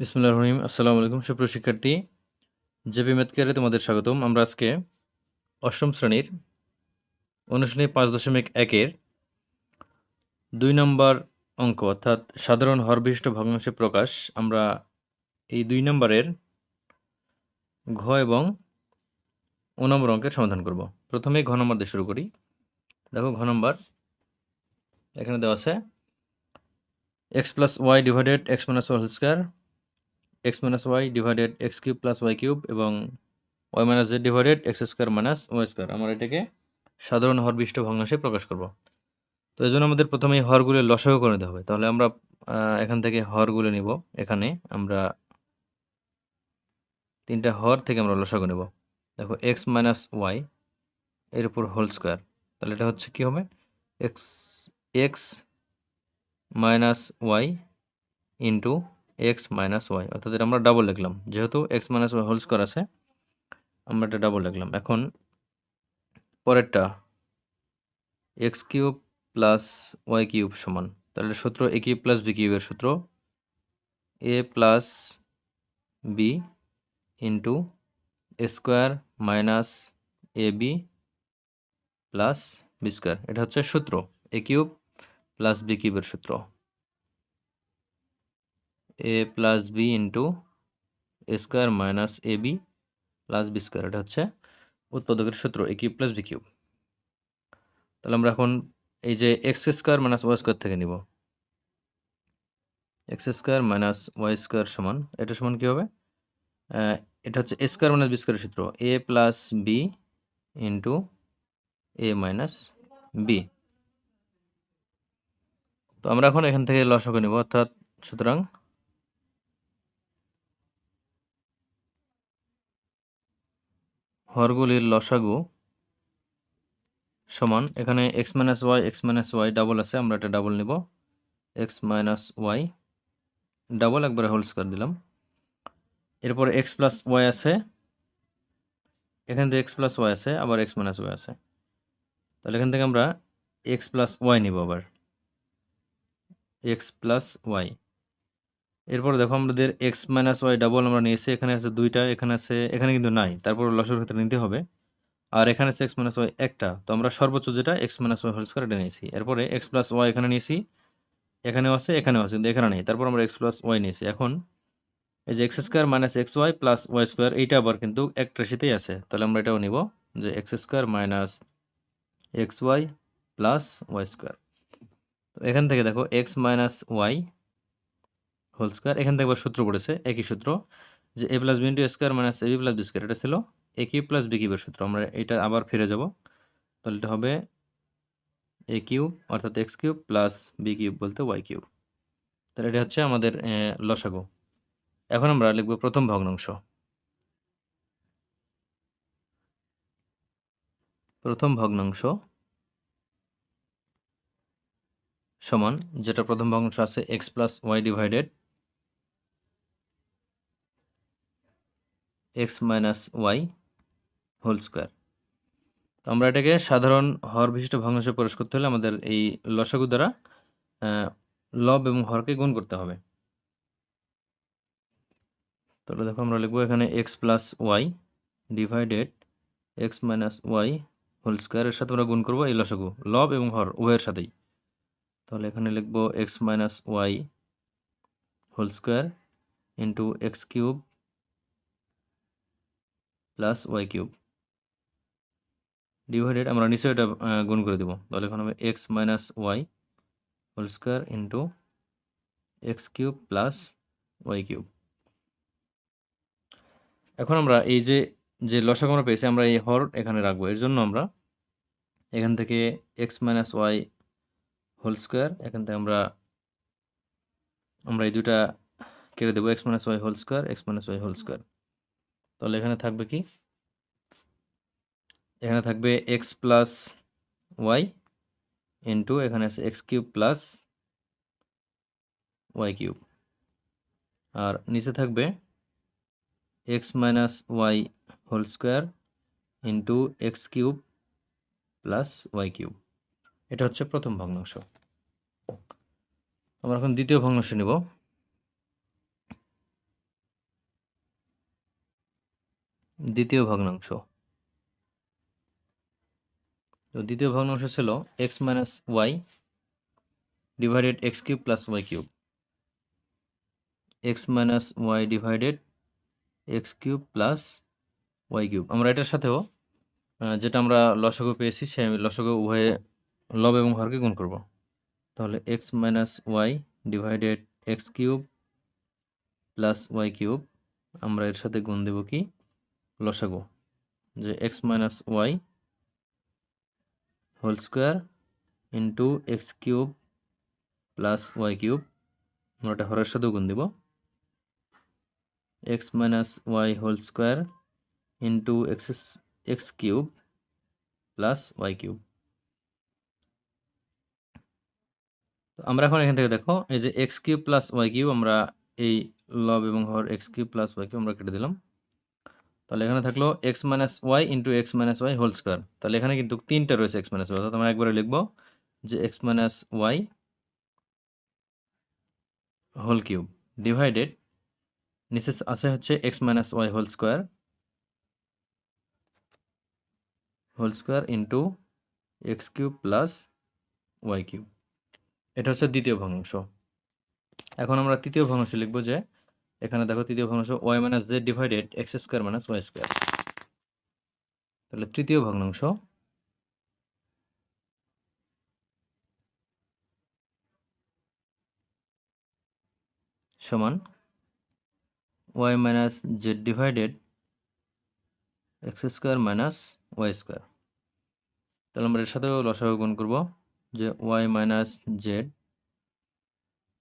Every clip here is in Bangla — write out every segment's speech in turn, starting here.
বিসমুল্লাহ রহিম। আসসালামু আলাইকুম, সুপ্রিয় শিক্ষার্থী। জেপি ম্যাথকেয়ারে তোমাদের স্বাগতম। আমরা আজকে অষ্টম শ্রেণির অনুশীলনী পাঁচ দশমিক একের দুই নম্বর অঙ্ক, অর্থাৎ সাধারণ হরবিশিষ্ট ভগ্নাংশে প্রকাশ, আমরা এই দুই নম্বরের ঘ এবং ও নম্বর অঙ্কের সমাধান করব। প্রথমে ঘ নম্বর দিয়ে শুরু করি। দেখো, ঘ নম্বর এখানে দেওয়া আছে x plus y divided x minus y square x minus y divided x cube plus y cube এবং y minus z divided x square minus y square. আমরা এটাকে সাধারণ হর হরবিষ্ট ভগ্নাংশে প্রকাশ করব। তো এই জন্য আমাদের প্রথমে হরগুলো লসাগু করে নিতে হবে। তাহলে আমরা এখান থেকে হরগুলো নিব। এখানে আমরা তিনটা হর থেকে আমরা লসাগু নেব। দেখো এক্স মাইনাস ওয়াই এর উপর হোল স্কোয়ার। তাহলে এটা হচ্ছে কি হবে? X x minus y into x minus y, অর্থাৎ এটা আমরা ডাবল লিখলাম। যেহেতু x minus y whole square আছে, আমরা এটা ডাবল লিখলাম। এখন পরেরটা, x cube plus y cube সমান। তাহলে সূত্র এ কিউব প্লাস বি কিউবের সূত্র, A plus B into A square minus A B plus B square. এটা হচ্ছে সূত্র, এ কিউব প্লাস বি কিউবের সূত্র। A plus B into A square minus A B plus B square এটা হচ্ছে উৎপাদকের সূত্র A cube plus B cube তাহলে আমরা এখন এই যে x square minus y square থেকে নিব। X square minus y square সমান, এটা সমান কী হবে? এটা হচ্ছে এ স্কোয়ার মাইনাস বি স্কোয়ারের সূত্র A plus B into A minus B তো আমরা এখন এখান থেকে লসাগু নিব, অর্থাৎ সুতরাং হরগুলির লসাগু সমান, এখানে x minus y x minus y double আছে, আমরা এটা ডাবল নিব। এক্স মাইনাস ওয়াই ডাবল একবারে হোল স্কোয়ার দিলাম। এরপর এক্স প্লাস ওয়াই আছে, এখান থেকে এক্স প্লাস ওয়াই আছে, আবার এক্স মাইনাস ওয়াই আছে। তাহলে এখান থেকে আমরা এক্স প্লাস ওয়াই নিব আবার। এক্স প্লাস ওয়াই এরপর দেখো আমাদের এক্স মাইনাস ওয়াই ডাবল আমরা নিয়েছি, এখানে আছে দুইটা, এখানে আছে, এখানে কিন্তু নাই। তারপর লসের ক্ষেত্রে নিতে হবে। আর এখানে আছে এক্স মাইনাস ওয়াই একটা, তো আমরা সর্বোচ্চ যেটা x minus y whole square এটা নিয়েছি। এরপরে এক্স প্লাস ওয়াই এখানে নিয়েছি, এখানেও আছে এখানেও আছে, কিন্তু এখানে নেই। তারপর আমরা এক্স প্লাস ওয়াই নিয়েছি। এখন এই যে x square minus x y plus y square এইটা আবার কিন্তু এক রাশিতেই আছে। তাহলে আমরা এটাও নিব যে x square minus x y plus y square তো এখান থেকে দেখো x minus y whole square এখান থেকে সূত্র পড়েছে, একই সূত্র, যে A plus B square minus A B plus B square এটা ছিল এ কিউ প্লাস বি কিউবের সূত্র, আমরা এটা আবার ফিরে যাব। তাহলে এটা হবে এ কিউব অর্থাৎ x cube plus B cube বলতে ওয়াই কিউব তাহলে এটা হচ্ছে আমাদের লসাগু। এখন আমরা লিখব প্রথম ভগ্নাংশ। প্রথম ভগ্নাংশ সমান, যেটা প্রথম ভগ্নাংশ আছে x plus y divided x minus y whole square. তো আমরা এটাকে সাধারণ হর বিশিষ্ট ভগ্নাংশে প্রবেশ করতে হলে আমাদের এই লসাগু দ্বারা লব এবং হরকে গুণ করতে হবে। তাহলে দেখো আমরা লিখব এখানে x plus y divided x minus y whole স্কোয়ারের সাথে আমরা গুণ করব এই লসাগু, লব এবং হর উভয়ের সাথেই। তাহলে এখানে লিখব x minus y whole square into x cube plus y cube divided আমরা নিচে এটা গুণ করে দেবো। তাহলে এখানে হবে x minus y whole square into x cube plus y cube এখন আমরা এই যে যে লসাগু আমরা পেয়েছি, আমরা এই হর এখানে রাখব। এর জন্য আমরা এখান থেকে x minus y whole square এখান থেকে আমরা আমরা এই দুটা কেটে দেবো x minus y whole square x minus y whole square তাহলে এখানে থাকবে কি? এখানে থাকবে এক্স প্লাস ওয়াই ইন্টু এখানে আছে x cube plus y cube আর নিচে থাকবে x minus y whole square into x cube plus y cube এটা হচ্ছে প্রথম ভগ্নাংশ। আমরা এখন দ্বিতীয় ভগ্নাংশ নিব। দ্বিতীয় ভগ্নাংশ। তো দ্বিতীয় ভগ্নাংশ ছিল x minus y divided x cube plus y cube x minus y divided x cube plus y cube আমরা এটার সাথেও যেটা আমরা লসাগু পেয়েছি, সেই লসাগু উভয়ে লব এবং হরকে গুণ করব। তাহলে x minus y divided x cube plus y cube আমরা এর সাথে গুণ দেব কি? লসাগু, যে x minus y whole square into x cube plus y cube আমরা এটা হরের সাথেও গুণ দেব x minus y whole square into x x cube plus y cube তো আমরা এখন এখান থেকে দেখো, এই যে x cube plus y cube আমরা এই লব এবং হর x cube plus y cube আমরা কেটে দিলাম। তাহলে এখানে থাকল x minus y into x minus y whole square তাহলে এখানে কিন্তু তিনটা রয়েছে এক্স মাইনাস ওয়াই আমরা একবারে লিখব যে x minus y whole cube divided নিচে আছে হচ্ছে x minus y whole square whole square into x cube plus y cube এটা হচ্ছে দ্বিতীয় ভগ্নাংশ। এখন আমরা তৃতীয় ভগ্নাংশ লিখব যে এখানে দেখো তৃতীয় ভগ্নাংশ y minus z divided x square minus y square. তাহলে তৃতীয় ভগ্নাংশ সমান y minus z divided x square minus y square. তাহলে আমরা এর সাথেও লসাগু গুণ করব যে ওয়াই মাইনাস জেড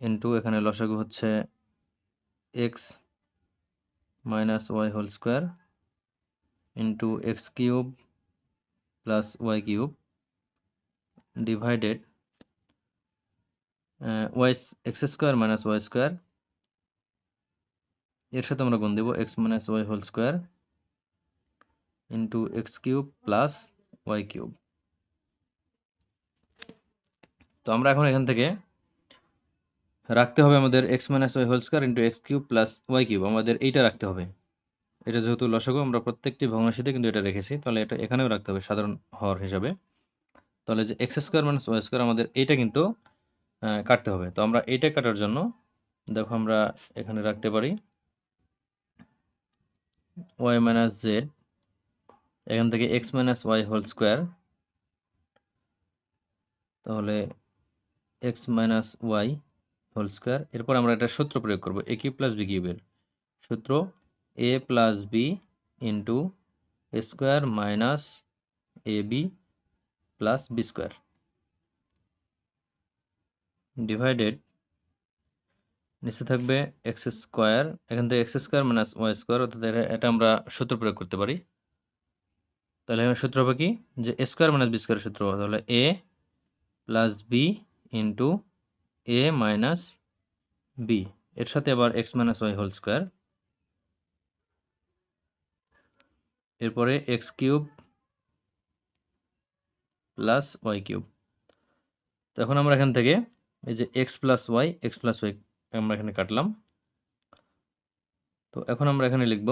ইন্টু এখানে লসাগু হচ্ছে x minus y whole square into x cube plus y cube divided y x square minus y square এর সাথে আমরা গুণ দেব x minus y whole square into x cube plus y cube তো আমরা এখন এখান থেকে রাখতে হবে আমাদের x minus y whole square into x cube plus y cube আমাদের এইটা রাখতে হবে। এটা যেহেতু লসাগু, আমরা প্রত্যেকটি ভগ্নাংশীতে কিন্তু এটা রেখেছি। তাহলে এটা এখানেও রাখতে হবে সাধারণ হর হিসাবে। তাহলে যে x square minus y square আমাদের এইটা কিন্তু কাটতে হবে। তো আমরা এইটা কাটার জন্য, দেখো আমরা এখানে রাখতে পারি। ওয়াই মাইনাস জেড এখান থেকে x minus y whole square তাহলে x minus y whole square এরপর আমরা একটা সূত্র প্রয়োগ করব এ কিউব প্লাস বি কিউবের সূত্র A plus B into A square minus A B plus B square divided নিচে থাকবে এক্স স্কোয়ার এখান থেকে x square minus y square অর্থাৎ এটা- এটা আমরা সূত্র প্রয়োগ করতে পারি। তাহলে এখানে সূত্র হবে কি? যে A square minus B square সূত্র তাহলে A plus B into A minus B এর সাথে আবার x minus y whole square এরপরে x cube plus y cube তো এখন আমরা এখান থেকে এই যে x plus y x plus y আমরা এখানে কাটলাম। তো এখন আমরা এখানে লিখব।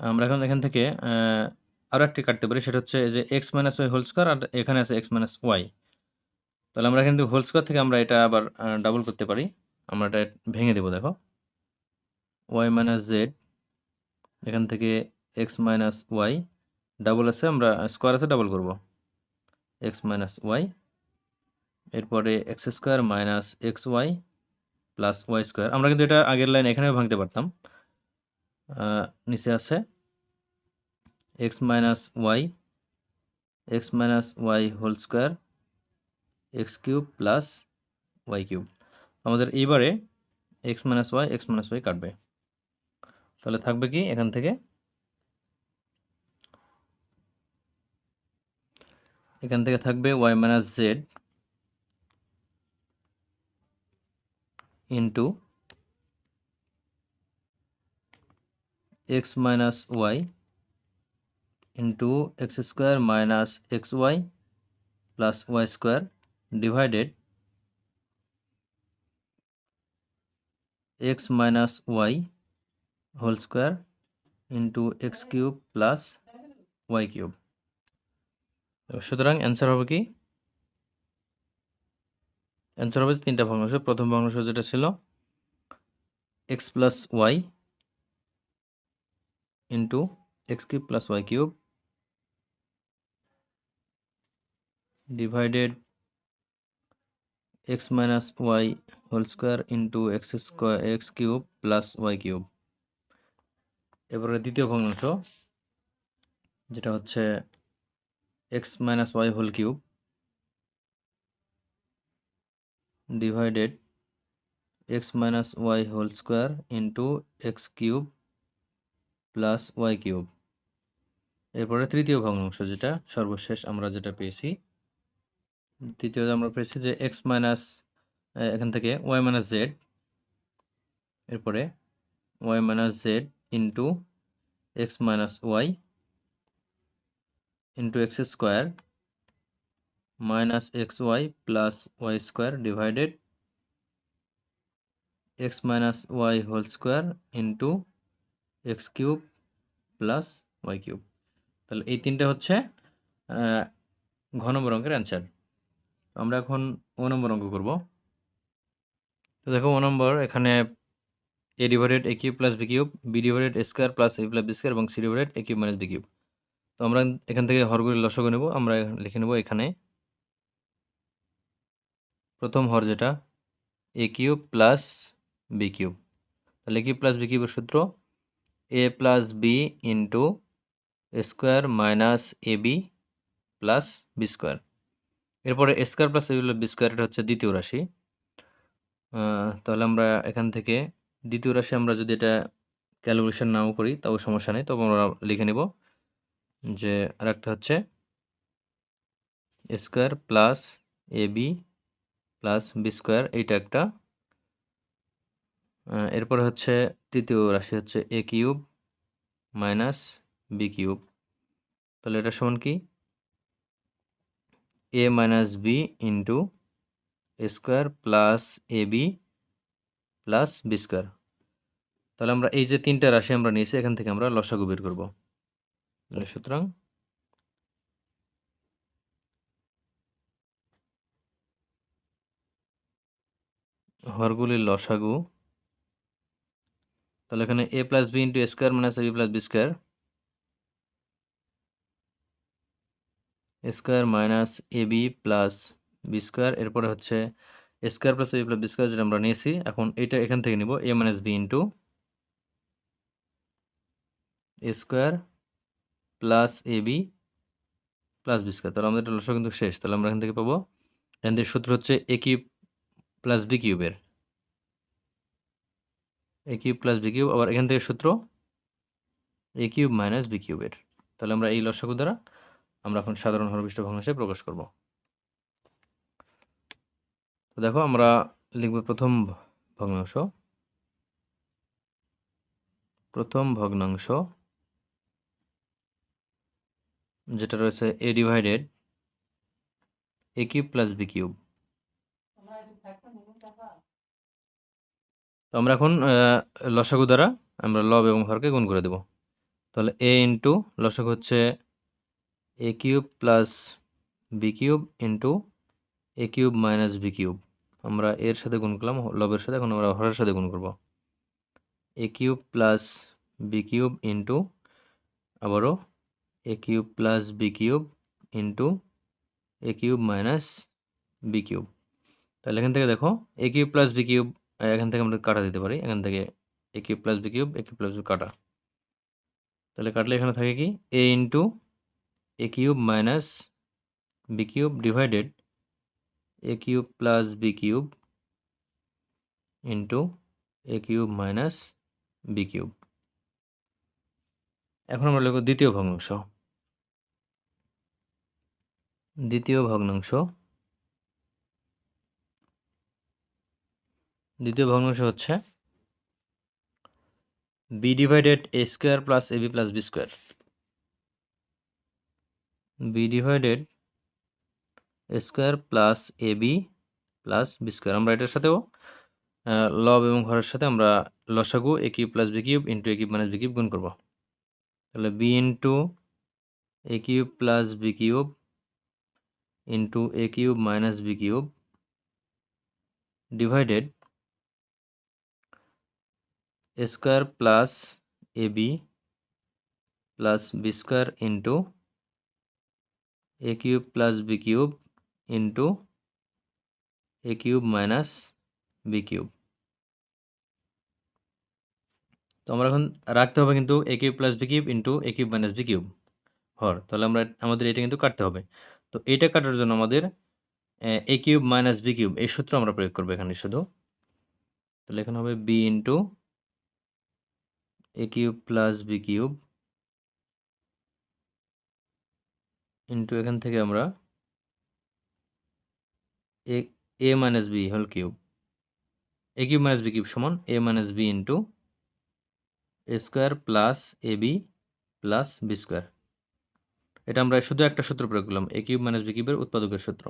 আমরা এখন এখান থেকে আহ, আরও একটি কাটতে পারি সেটা হচ্ছে যে x minus y whole square আর এখানে আছে এক্স মাইনাস ওয়াই তাহলে আমরা কিন্তু হোল স্কোয়ার থেকে আমরা এটা আবার ডাবল করতে পারি। আমরা এটা ভেঙে দেবো, দেখো। ওয়াই মাইনাস জেড এখান থেকে এক্স মাইনাস ওয়াই ডাবল আছে, আমরা স্কোয়ার আছে ডাবল করব। এক্স মাইনাস ওয়াই এরপরে x square minus x y plus y square আমরা কিন্তু এটা আগের লাইন এখানেও ভাঙতে পারতাম। নিচে আছে। X minus y x minus y whole square x cube plus y cube আমাদের এইবারে x minus y x minus y কাটবে। তাহলে থাকবে কি এখান থেকে? এখান থেকে থাকবে y minus z into x minus y into x square minus x y plus y square divided x minus y whole square into x cube plus y cube সুতরাং অ্যান্সার হবে কি? অ্যান্সার হবে তিনটা ভগ্নাংশ। প্রথম ভগ্নাংশ যেটা ছিল x plus y into x cube plus y cube divided x minus y whole square into x square, x cube plus y cube. এবারে দ্বিতীয় ভগ্নাংশ যেটা হচ্ছে x minus y whole cube divided x minus y whole square into x cube plus y cube. এরপরে তৃতীয় ভগ্নাংশ যেটা সর্বশেষ আমরা যেটা পেয়েছি তৃতীয় আমরা পেয়েছি যে এক্স মাইনাস এখান থেকে ওয়াই মাইনাস জেড এরপরে y minus z into x minus y into x square minus x y plus y square divided x minus y whole square into x cube plus y cube তাহলে এই তিনটা হচ্ছে ঘ নম্বর অঙ্কের অ্যান্সার আমরা এখন ও নম্বর অঙ্ক করব। তো দেখো ও নম্বর এখানে A divided A cube plus B cube B divided A square plus A plus B square এবং C divided A cube minus B cube তো আমরা এখান থেকে হরগুলি লসক নেব, আমরা লিখে নেব এখানে। প্রথম হর যেটা A cube plus B cube তাহলে কিউব প্লাস বি কিউবের সূত্র A plus B into square minus A B plus B square এরপরে স্কোয়ার প্লাস এগুলো বি স্কোয়ার এটা হচ্ছে দ্বিতীয় রাশি। তাহলে আমরা এখান থেকে দ্বিতীয় রাশি আমরা যদি এটা ক্যালকুলেশন নাও করি, তাও সমস্যা নেই। তবে আমরা লিখে নেব যে আরেকটা হচ্ছে square plus A B plus B square এইটা একটা। এরপরে হচ্ছে তৃতীয় রাশি হচ্ছে A cube minus B cube তাহলে এটা সমান কি? A minus B into square plus A B plus B square তাহলে আমরা এই যে তিনটা রাশি আমরা নিয়েছি, এখান থেকে আমরা লসাগু বের করব। সুতরাং হরগুলির লসাগু। তাহলে এখানে A plus B into square minus B plus B square square minus A B plus B square, এরপরে হচ্ছে square plus B plus B square যেটা আমরা নিয়েছি, এখন এটা এখান থেকে নিব, A minus B into square plus A B plus B square. তাহলে আমাদের লসা কিন্তু শেষ, তাহলে আমরা এখান থেকে পাবো এখান থেকে সূত্র হচ্ছে এ কিউব প্লাস বি কিউবের। A cube plus B cube, আবার এখান থেকে সূত্র এ কিউব মাইনাস বি কিউবের। তাহলে আমরা এই লসাগু দ্বারা আমরা এখন সাধারণ হরবিষ্ট ভগ্নাংশে প্রকাশ করব। তো দেখো, আমরা লিখব প্রথম ভগ্নাংশ। প্রথম ভগ্নাংশ যেটা রয়েছে A divided A cube plus B cube. তো আমরা এখন লসাগু দ্বারা আমরা লব এবং হরকে গুণ করে দেব। তাহলে এ ইন্টু লসাগু হচ্ছে A cube plus B cube into A cube minus B cube আমরা এর সাথে গুণ করলাম, লবের সাথে, এখন আমরা হরের সাথে গুণ করব। A cube plus B cube into আবারও A cube plus B cube into A cube minus B cube তাহলে এখান থেকে দেখো A cube plus B cube এখান থেকে আমরা কাটা দিতে পারি, এখান থেকে A cube plus B cube A cube plus কাটা। তাহলে কাটলে এখানে থাকে কি? A into A cube minus B cube divided A cube plus B cube into A cube minus B cube এখন আমরা লিখব দ্বিতীয় ভগ্নাংশ। দ্বিতীয় ভগ্নাংশ। দ্বিতীয় ভগ্নাংশ হচ্ছে B divided A square plus A B plus B square B divided square plus A B plus B square আমরা এটার সাথেও লব এবং ঘরের সাথে আমরা লসাগু A cube plus B cube into A cube minus B cube গুণ করব। তাহলে B into A cube plus B cube into A cube minus B cube divided square plus A B plus B square into A cube plus B cube into A cube minus B cube তো আমরা এখন রাখতে হবে কিন্তু A cube plus B cube into A cube minus B cube হর, তাহলে আমরা আমাদের এটা কিন্তু কাটতে হবে। তো এটা কাটার জন্য আমাদের, A cube minus B cube এই সূত্র আমরা প্রয়োগ করব এখানে শুধু। তাহলে এখানে হবে B into A cube plus B cube into এখান থেকে আমরা এ মাইনাস বি হল cube A cube minus B cube সমান A minus B into A square plus A B plus B square এটা আমরা শুধু একটা সূত্র প্রয়োগ করলাম এ কিউব মাইনাস বি কিউবের উৎপাদকের সূত্র।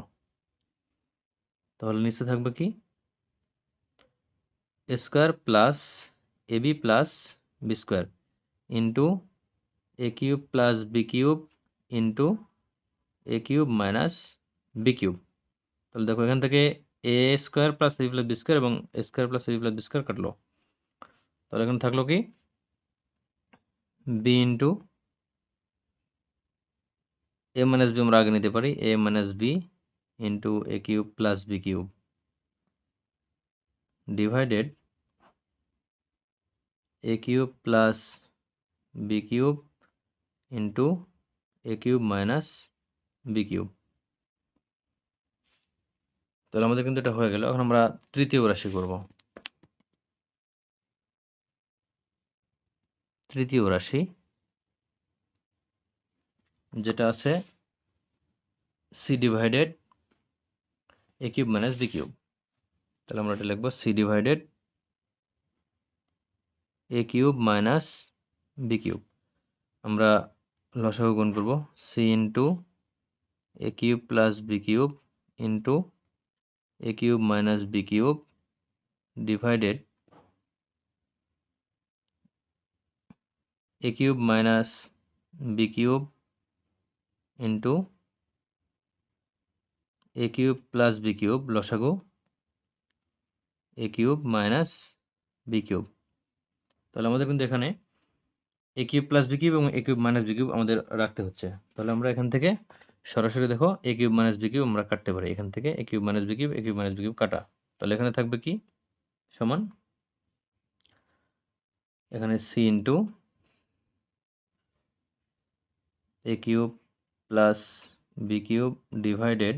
তাহলে নিচে থাকবে কি? A square plus A B plus B square into A cube plus B cube into A cube minus B cube তাহলে দেখো এখান থেকে A square plus A plus B square এবং A square plus A plus B square কাটলো। তাহলে এখানে থাকল কি? B into A minus B আমরা আগে নিতে পারি। A minus B into A cube plus B cube divided A cube plus B cube into A cube minus B cube তাহলে আমাদের কিন্তু এটা হয়ে গেল। এখন আমরা তৃতীয় রাশি করব। তৃতীয় রাশি, যেটা আছে C divided A cube minus B cube তাহলে আমরা এটা লিখব C divided A cube minus B cube আমরা লসাগু গুণ করব C into A cube plus B cube into A cube minus B cube divided A cube minus B cube into A cube plus B cube লসাগু। A cube minus B cube তাহলে আমাদের কিন্তু এখানে A cube plus B cube এবং A cube minus B cube আমাদের রাখতে হচ্ছে। তাহলে আমরা এখান থেকে সরাসরি দেখো A cube minus B cube আমরা কাটতে পারি। এখান থেকে A cube minus B cube A cube minus B cube কাটা। তাহলে এখানে থাকবে কি? সমান এখানে C into A cube plus B cube divided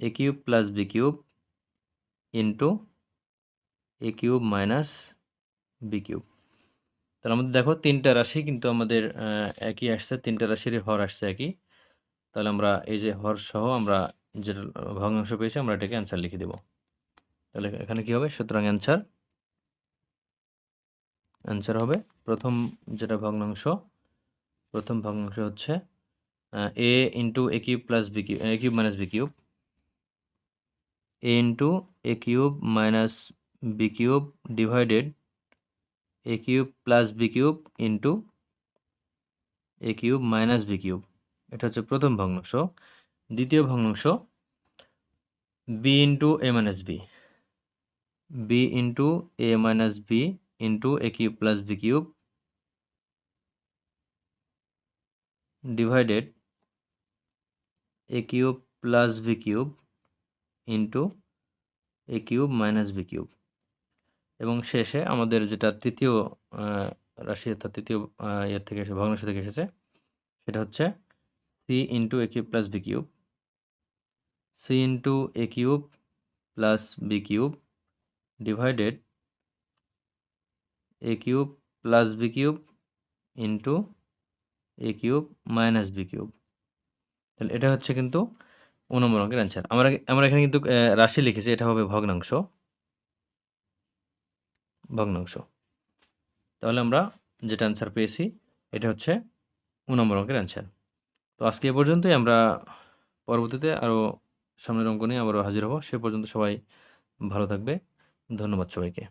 A cube plus B cube into A cube minus B cube. তাহলে আমাদের দেখো তিনটা রাশি কিন্তু আমাদের একই আসছে, তিনটা রাশির হর আসছে একই। তাহলে আমরা এই যে হর সহ আমরা যেটা ভগ্নাংশ পেয়েছি আমরা এটাকে অ্যান্সার লিখে দেব। তাহলে এখানে কি হবে? সুতরাং অ্যান্সার অ্যান্সার হবে প্রথম যেটা ভগ্নাংশ, প্রথম ভগ্নাংশ হচ্ছে A into A cube plus B cube A cube minus B cube A into A cube minus B cube divided A cube plus B cube into A cube minus B cube এটা হচ্ছে প্রথম ভগ্নাংশ। দ্বিতীয় ভগ্নাংশ B into A minus B B into A minus B into A cube plus B cube divided A cube plus B cube into A cube minus B cube এবং শেষে আমাদের যেটা তৃতীয় রাশি অর্থাৎ তৃতীয় ইয়ের থেকে এসে, ভগ্নাংশ থেকে এসেছে, সেটা হচ্ছে C into A cube plus B cube C into A cube plus B cube divided A cube plus B cube into A cube minus B cube তাহলে এটা হচ্ছে কিন্তু ও নম্বর অঙ্কের অ্যান্সার আমরা আমরা এখানে কিন্তু রাশি লিখেছি, এটা হবে ভগ্নাংশ। ভগ্নাংশ। তাহলে আমরা যেটা অ্যান্সার পেয়েছি, এটা হচ্ছে উ নম্বর অঙ্কের অ্যান্সার তো আজকে এ পর্যন্তই, আমরা পরবর্তীতে আরও সামনের অঙ্ক নিয়ে আবারও হাজির হব। সে পর্যন্ত সবাই ভালো থাকবে। ধন্যবাদ সবাইকে।